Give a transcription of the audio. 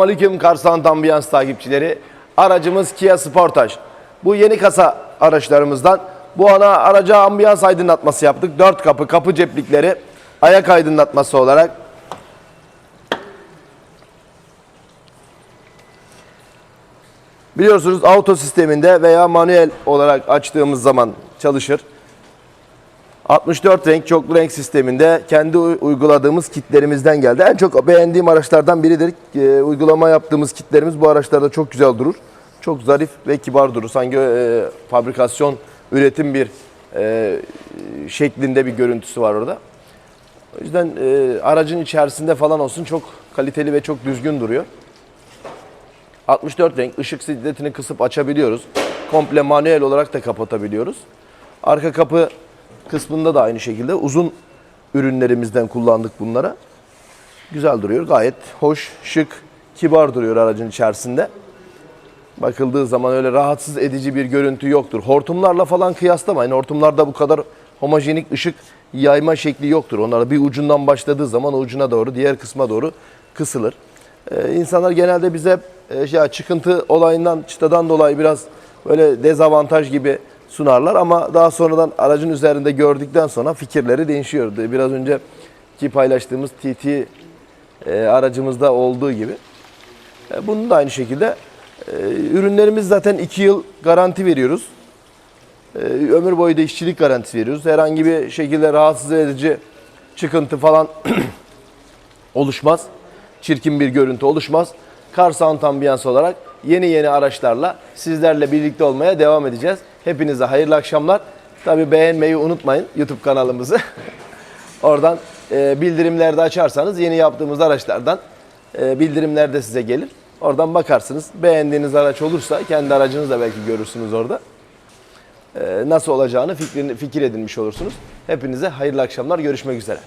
Aleyküm Karsan Ambiyans takipçileri. Aracımız Kia Sportage. Bu yeni kasa araçlarımızdan. Bu ana araca ambiyans aydınlatması yaptık. Dört kapı, kapı ceplikleri, ayak aydınlatması olarak. Biliyorsunuz auto sisteminde veya manuel olarak açtığımız zaman çalışır. 64 renk çoklu renk sisteminde kendi uyguladığımız kitlerimizden geldi. En çok beğendiğim araçlardan biridir. Ee, uygulama yaptığımız kitlerimiz bu araçlarda çok güzel durur. Çok zarif ve kibar durur. Sanki e, fabrikasyon, üretim bir e, şeklinde bir görüntüsü var orada. O yüzden e, aracın içerisinde falan olsun çok kaliteli ve çok düzgün duruyor. 64 renk ışık şiddetini kısıp açabiliyoruz. Komple manuel olarak da kapatabiliyoruz. Arka kapı kısmında da aynı şekilde uzun ürünlerimizden kullandık bunlara. Güzel duruyor. Gayet hoş, şık, kibar duruyor aracın içerisinde. Bakıldığı zaman öyle rahatsız edici bir görüntü yoktur. Hortumlarla falan kıyaslamayın. Hortumlarda bu kadar homojenik ışık yayma şekli yoktur. Onlar bir ucundan başladığı zaman ucuna doğru, diğer kısma doğru kısılır. Ee, insanlar genelde bize e, şey, çıkıntı olayından, çıtadan dolayı biraz böyle dezavantaj gibi sunarlar ama daha sonradan aracın üzerinde gördükten sonra fikirleri değişiyor. Biraz önce ki paylaştığımız TT e, aracımızda olduğu gibi. E, Bunun da aynı şekilde e, ürünlerimiz zaten 2 yıl garanti veriyoruz. Ömür boyu da işçilik garantisi veriyoruz. Herhangi bir şekilde rahatsız edici çıkıntı falan oluşmaz. Çirkin bir görüntü oluşmaz. Car Sound Ambiance olarak yeni yeni araçlarla sizlerle birlikte olmaya devam edeceğiz. Hepinize hayırlı akşamlar. Tabii beğenmeyi unutmayın YouTube kanalımızı. Oradan e, bildirimleri de açarsanız yeni yaptığımız araçlardan e, bildirimler de size gelir. Oradan bakarsınız. Beğendiğiniz araç olursa kendi aracınızı da belki görürsünüz orada. E, nasıl olacağını fikrini, fikir edinmiş olursunuz. Hepinize hayırlı akşamlar. Görüşmek üzere.